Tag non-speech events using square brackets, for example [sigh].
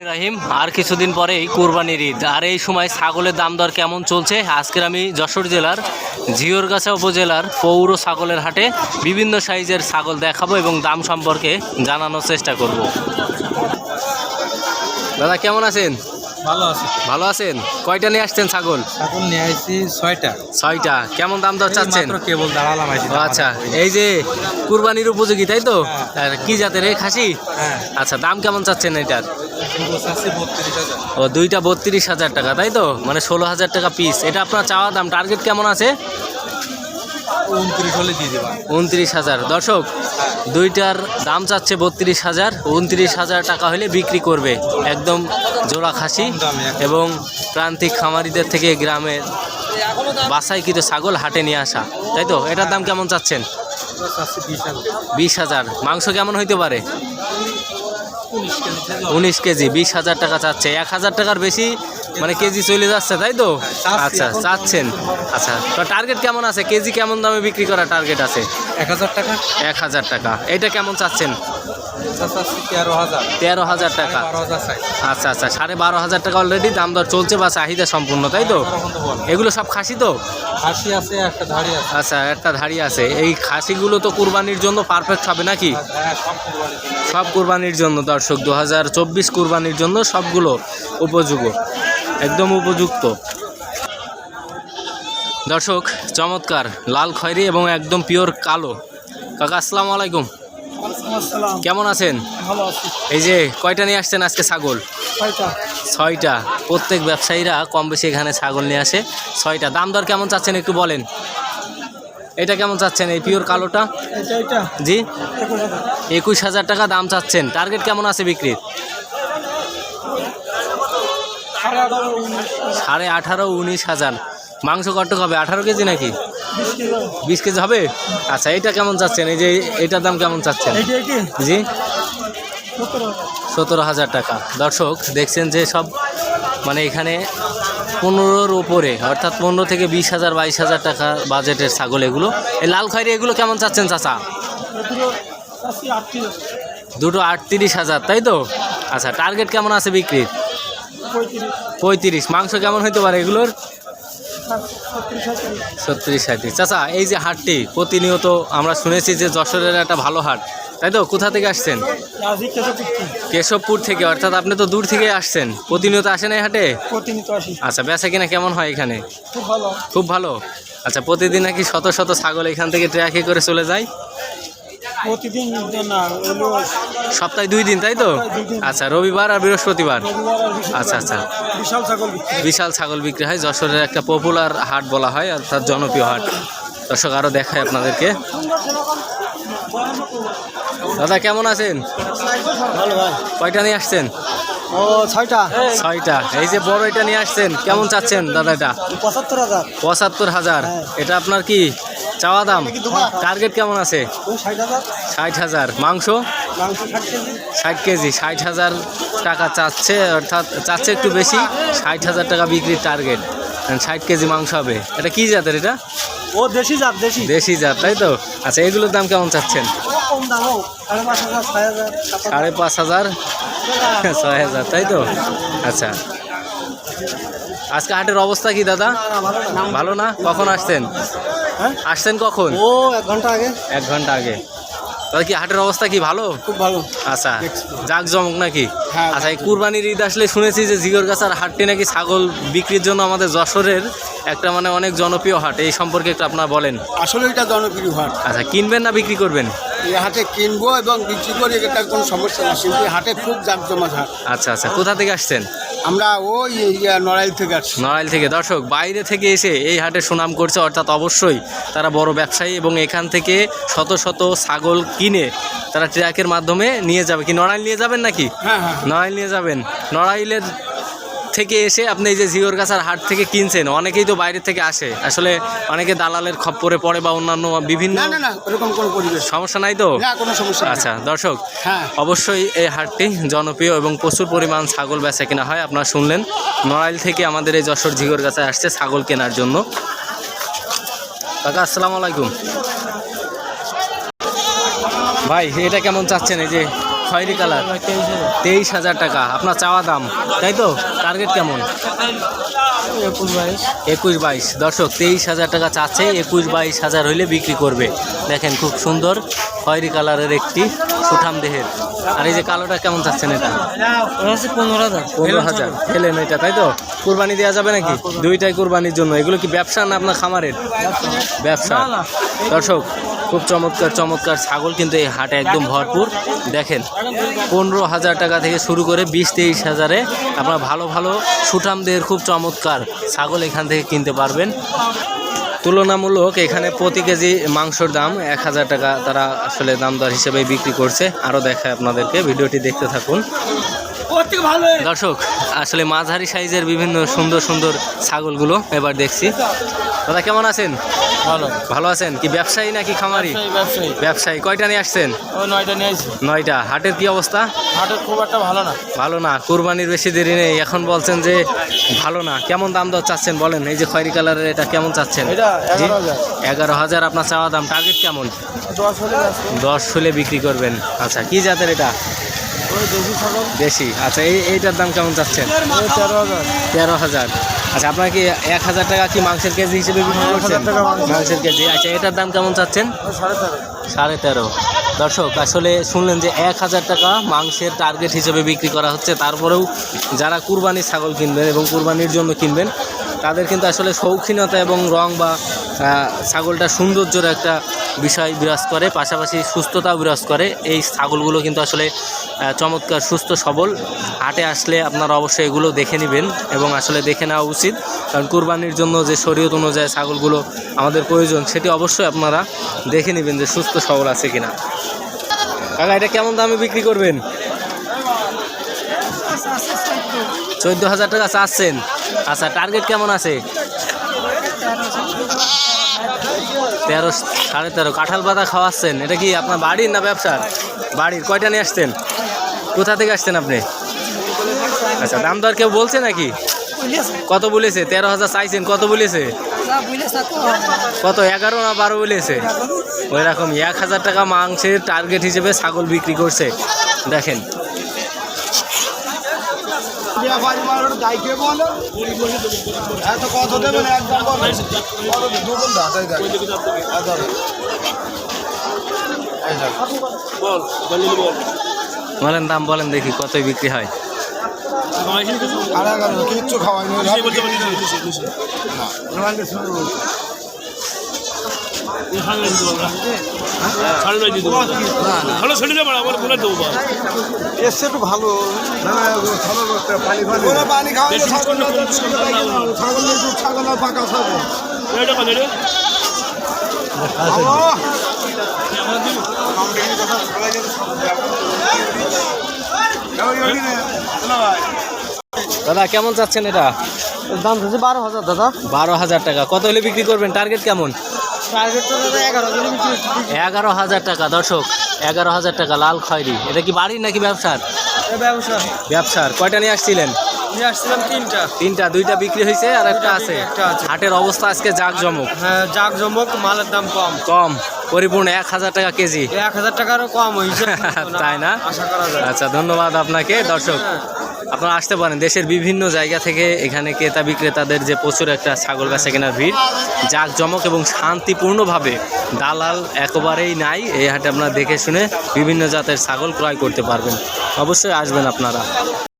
রাহিম আর কিছুদিন পরেই কোরবানির ঈদ। আর এই সময় ছাগলের দাম দর কেমন চলছে? আজকের আমি যশোর জেলার ঝিওরগাছা উপজেলার পৌর ছাগলের হাটে বিভিন্ন সাইজের ছাগল দেখাবো এবং দাম সম্পর্কে জানানোর চেষ্টা করব। দাদা, কেমন আছেন? ভালো আছে ভালো আছেন? কয়টা নিয়ে আসছেন ছাগল? এখন নিয়ে আসছি ছয়টা। ছয়টা। কেমন দাম দর চাচ্ছেন? মাত্র কেবল দাঁড়ালাম আইছি আচ্ছা। এই যে কুরবানির উপযোগী তাই তো? আর কি জাতের এই খাসি? হ্যাঁ। আচ্ছা দাম কেমন চাচ্ছেন এটার? ও দুইটা বত্রিশ হাজার টাকা তাই তো? মানে ষোলো হাজার টাকা পিস এটা আপনার চাওয়া দাম টার্গেট কেমন আছে? উনত্রিশ হলে দিয়ে দেবা। উনত্রিশ হাজার। দর্শক দুইটার দাম চাচ্ছে বত্রিশ হাজার। উনত্রিশ হাজার টাকা হলে বিক্রি করবে একদম জোড়া খাসি। এবং প্রান্তিক খামারিদের থেকে গ্রামের বাসায় কিন্তু ছাগল হাটে নিয়ে আসা। তাই তো? এটার দাম কেমন চাচ্ছেন? বিশ হাজার। মাংস কেমন হইতে পারে? উনিশ কেজি বিশ হাজার টাকা চাচ্ছে। এক হাজার টাকার বেশি মানে কেজি চলে যাচ্ছে তাই তো? আচ্ছা চাচ্ছেন। আচ্ছা তো টার্গেট কেমন আছে? কেজি কেমন দামে বিক্রি করার টার্গেট আছে? এক হাজার টাকা। এক হাজার টাকা। এটা কেমন চাচ্ছেন? তেরো হাজার। টাকা। আচ্ছা আচ্ছা সাড়ে বারো হাজার টাকা অলরেডি দাম দর চলছে বা চাহিদা সম্পূর্ণ তাই তো? এগুলো সব খাসি তো? খাসি আছে একটা ধাড়ি আছে। আচ্ছা একটা ধাড়ি আছে। এই খাসিগুলো তো কুরবানির জন্য পারফেক্ট হবে নাকি? হ্যাঁ সব কুরবানির জন্য। দর্শক দু হাজার চব্বিশ কুরবানির জন্য সবগুলো উপযোগ্য একদম উপযুক্ত। দর্শক চমৎকার। লাল খয়েরি এবং একদম পিওর কালো। কাকা আসসালামু আলাইকুম। কেমন আছেন? ভালো আছি। এই যে কয়টা নিয়ে আসছেন আজকে ছাগল? ছয়টা। প্রত্যেক ব্যবসায়ীরা কম বেশি এখানে ছাগল নিয়ে আসে। ছয়টা। দাম দর কেমন চাচ্ছেন একটু বলেন? এটা কেমন চাচ্ছেন এই পিওর কালোটা? জি। একুশ হাজার টাকা দাম চাচ্ছেন। টার্গেট কেমন আছে বিক্রির? সাড়ে আঠারো উনিশ হাজার। মাংস কত হবে? আঠারো কেজি নাকি? বিশ কেজি হবে? আচ্ছা এটা কেমন চাচ্ছেন? এই যে এটার দাম কেমন চাচ্ছেন? জি? সতেরো। হাজার টাকা। দর্শক দেখছেন যে সব মানে এখানে পনেরোর ওপরে অর্থাৎ পনেরো থেকে বিশ হাজার বাইশ হাজার টাকা বাজেটের ছাগল এগুলো। এই লাল খয়েরি এগুলো কেমন চাচ্ছেন চাচা? দুটো আটত্রিশ হাজার তাই তো? আচ্ছা টার্গেট কেমন আছে বিক্রির? পঁয়ত্রিশ। মাংস কেমন হইতে পারে এগুলোর? ছত্রিশ সাঁত্রিশ। চাচা এই যে হাটটি প্রতিনিয়ত আমরা শুনেছি যে যশোরের একটা ভালো হাট। তাই তো? কোথা থেকে আসছেন? কেশবপুর থেকে। অর্থাৎ আপনি তো দূর থেকে আসছেন। প্রতিনিয়ত আসেন এই হাটে? আচ্ছা বেচা কিনা কেমন হয় এখানে? খুব ভালো। খুব ভালো? আচ্ছা প্রতিদিন নাকি শত শত ছাগল এখান থেকে ট্র্যাকে করে চলে যায়? প্রতিদিন না সপ্তাহে দুই দিন তাই তো? আচ্ছা রবিবার আর বৃহস্পতিবার? আচ্ছা আচ্ছা। বিশাল ছাগল বিশাল ছাগল বিক্রি হয় যশোরের একটা পপুলার হাট বলা হয় অর্থাৎ জনপ্রিয় হাট। দর্শক আরও দেখায় আপনাদেরকে। দাদা কেমন আছেন? কয়টা নিয়ে আসছেন? ও ছয়টা। ছয়টা। এই যে বড় এটা নিয়ে আসছেন কেমন চাচ্ছেন দাদা এটা? পঁচাত্তর হাজার। পঁচাত্তর হাজার। এটা আপনার কি? চাওয়া দাম? টার্গেট কেমন আছে? ষাট হাজার। মাংস? ষাট কেজি। ষাট হাজার টাকা চাচ্ছে অর্থাৎ চাচ্ছে একটু বেশি ষাট হাজার টাকা বিক্রির টার্গেট ষাট কেজি মাংস হবে। এটা কি জাতের এটা? ও দেশি জাত দেশি। দেশি জাত তাই তো? আচ্ছা এগুলোর দাম কেমন চাচ্ছেন? সাড়ে পাঁচ হাজার ছয় হাজার তাই তো? আচ্ছা। আজকে হাটের অবস্থা কি দাদা? ভালো না। কখন আসছেন? হ্যাঁ আসছেন কখন? ও এক ঘণ্টা আগে। এক ঘণ্টা আগে। তাহলে কি হাটের অবস্থা কি ভালো? খুব ভালো। আচ্ছা জাক জমক নাকি। হ্যাঁ। আচ্ছা এই কুরবানির ঈদ আসলে শুনেছি যে জিগরগাছার হাটটি নাকি ছাগল বিক্রির জন্য আমাদের যশোরের একটা মানে অনেক জনপ্রিয় হাট। এই সম্পর্কে একটু আপনারা বলেন। আসলে এটা জনপ্রিয় হাট। আচ্ছা কিনবেন না বিক্রি করবেন? এই হাটে কিনবো এবং বিক্রি করি এটা কোনো সমস্যা না। কিন্তু হাটে খুব জাঁকজমক হাট। আচ্ছা আচ্ছা কোথা থেকে আসছেন? আমরা ওই নড়াইল থেকে আসছি। নড়াইল থেকে। দর্শক বাইরে থেকে এসে এই হাটে সুনাম করছে অর্থাৎ অবশ্যই তারা বড় ব্যবসায়ী এবং এখান থেকে শত শত ছাগল কিনে তারা ট্রাকের মাধ্যমে নিয়ে যাবে। কি নড়াইল নিয়ে যাবেন নাকি? হ্যাঁ হ্যাঁ। নড়াইল নিয়ে যাবেন। নড়াইলের থেকে এসে আপনি এই যে জিওর গাছার হাট থেকে কিনছেন অনেকেই তো বাইরে থেকে আসে। আসলে অনেকে দালালের খপ্পরে পড়ে বা অন্যান্য বিভিন্ন না না না কোনো পরিবেশ সমস্যা নাই তো? না কোনো সমস্যা আচ্ছা দর্শক হ্যাঁ। অবশ্যই এই হাটটি জনপ্রিয় এবং প্রচুর পরিমাণ ছাগল বেচা কেনা হয় আপনারা শুনলেন। নড়াইল থেকে আমাদের এই যশোর ঝিগর গাছে আসছে ছাগল কেনার জন্য। কাকা আসসালামু আলাইকুম। ভাই এটা কেমন চাচ্ছেন? এই যে খয়েরি কালার তেইশ হাজার টাকা আপনার চাওয়া দাম তাই তো? টার্গেট কেমন? একুশ বাইশ। একুশ বাইশ দর্শক তেইশ হাজার টাকা চাচ্ছে একুশ বাইশ হাজার হইলে বিক্রি করবে। দেখেন খুব সুন্দর খয়েরি কালারের একটি সুঠাম দেহের আর এই যে কালোটা কেমন চাচ্ছেন এটা? পনেরো হাজার। পনেরো হাজার। ফেলেন এটা তাই তো? কুরবানি দেওয়া যাবে নাকি? দুইটাই কুরবানির জন্য। এগুলো কি ব্যবসা না আপনার খামারের? ব্যবসা। দর্শক খুব চমৎকার চমৎকার ছাগল কিন্তু এই হাটে একদম ভরপুর। দেখেন, পনেরো হাজার টাকা থেকে শুরু করে বিশ, তেইশ হাজারে আপনার ভালো ভালো সুঠামদের খুব চমৎকার ছাগল এখান থেকে কিনতে পারবেন। তুলনামূলক এখানে প্রতি কেজি মাংসর দাম এক হাজার টাকা তারা আসলে দাম দর হিসেবে বিক্রি করছে। আরও দেখায় আপনাদেরকে, ভিডিওটি দেখতে থাকুন। দর্শক, আসলে মাঝারি সাইজের বিভিন্ন সুন্দর সুন্দর ছাগলগুলো এবার দেখছি। দাদা, কেমন আছেন? ভালো। ভালো আছেন? কি ব্যবসায়ী নাকি খামারি? ব্যবসায়ী ব্যবসায়ী। কয়টা নিয়ে আসছেন? নয়টা নিয়ে আসি নয়টা। হাটের কি অবস্থা? হাটের খুব একটা ভালো না। ভালো না। কুরবানির বেশি দেরি নেই। এখন বলছেন যে ভালো না। কেমন দাম দর চাচ্ছেন বলেন? এই যে খয়েরি কালারের এটা কেমন চাচ্ছেন? এগারো হাজার। আপনার চাওয়া দাম। টার্গেট কেমন? দশ হলে হলে বিক্রি করবেন। আচ্ছা কি জাতের এটা? দেশি আচ্ছা এই এইটার দাম কেমন চাচ্ছেন? তেরো হাজার। তেরো হাজার। আচ্ছা আপনার কি এক হাজার টাকা কি মাংসের কেজি হিসেবে বিক্রি করছেন। মাংসের কেজি। আচ্ছা এটার দাম কেমন চাচ্ছেন? সাড়ে তেরো। সাড়ে তেরো দর্শক আসলে শুনলেন যে এক হাজার টাকা মাংসের টার্গেট হিসেবে বিক্রি করা হচ্ছে। তারপরেও যারা কুরবানির ছাগল কিনবেন এবং কুরবানির জন্য কিনবেন তাদের কিন্তু আসলে শৌখিনতা এবং রং বা ছাগলটা সৌন্দর্যের একটা বিষয় বিরাজ করে, পাশাপাশি সুস্থতাও বিরাজ করে। এই ছাগলগুলো কিন্তু আসলে চমৎকার, সুস্থ, সবল। হাটে আসলে আপনারা অবশ্যই এগুলো দেখে নেবেন এবং আসলে দেখে নেওয়া উচিত। কারণ কুরবানির জন্য যে শরীয়ত অনুযায়ী ছাগলগুলো আমাদের প্রয়োজন, সেটি অবশ্যই আপনারা দেখে নেবেন যে সুস্থ, সবল আছে কিনা। কাকা, এটা কেমন দামে বিক্রি করবেন? চোদ্দ হাজার টাকা চাচ্ছেন। আচ্ছা টার্গেট কেমন আছে? তেরো, সাড়ে তেরো। কাঁঠাল পাতা খাওয়াচ্ছেন। এটা কি আপনার বাড়ির না ব্যবসার? বাড়ির। কয়টা নিয়ে আসছেন? কোথা থেকে আসছেন আপনি? আচ্ছা দাম দর কেউ বলছে নাকি? কত বলেছে? তেরো হাজার চাইছেন, কত বলেছে? কত, এগারো না বারো বলেছে? ওই রকম এক হাজার টাকা মাংসের টার্গেট হিসেবে ছাগল বিক্রি করছে। দেখেন এত কত দেবেন একদম বলেন দাম বলেন দেখি কতই বিক্রি হয় কিচ্ছু খাওয়াইনি ভালো শরীরে মারা আমার বলে দেবো এসছে একটু ভালো পানি ছাগল পাকা এটা রে? দাদা কেমন চাচ্ছেন এটা? দাম হচ্ছে বারো হাজার দাদা। বারো হাজার টাকা। কত হলে বিক্রি করবেন? টার্গেট কেমন? এগারো হাজার টাকা দর্শক এগারো হাজার টাকা লাল খয়রি। এটা কি বাড়ির নাকি ব্যবসার? ব্যবসা ব্যবসার। কয়টা নিয়ে আসছিলেন? নিয়ে আসছিলাম তিনটা। তিনটা দুইটা বিক্রি হয়েছে আর একটা আছে। একটা আছে। হাটের অবস্থা আজকে জাক জমক হ্যাঁ জাক জমক মালের দাম কম। কম পরিপূর্ণ এক হাজার টাকা কেজি। এক হাজার টাকারও কম হয়েছে। [laughs] তাই না? আশা করা যায়। আচ্ছা ধন্যবাদ আপনাকে দর্শক। আপনারা আসতে পারেন। দেশের বিভিন্ন জায়গা থেকে এখানে ক্রেতা বিক্রেতাদের যে প্রচুর একটা ছাগল বেচা কেনার ভিড় যাক জমক এবং শান্তিপূর্ণভাবে দালাল একেবারেই নাই, এই হাটে আপনারা দেখে শুনে বিভিন্ন জাতের ছাগল ক্রয় করতে পারবেন। অবশ্যই আসবেন আপনারা।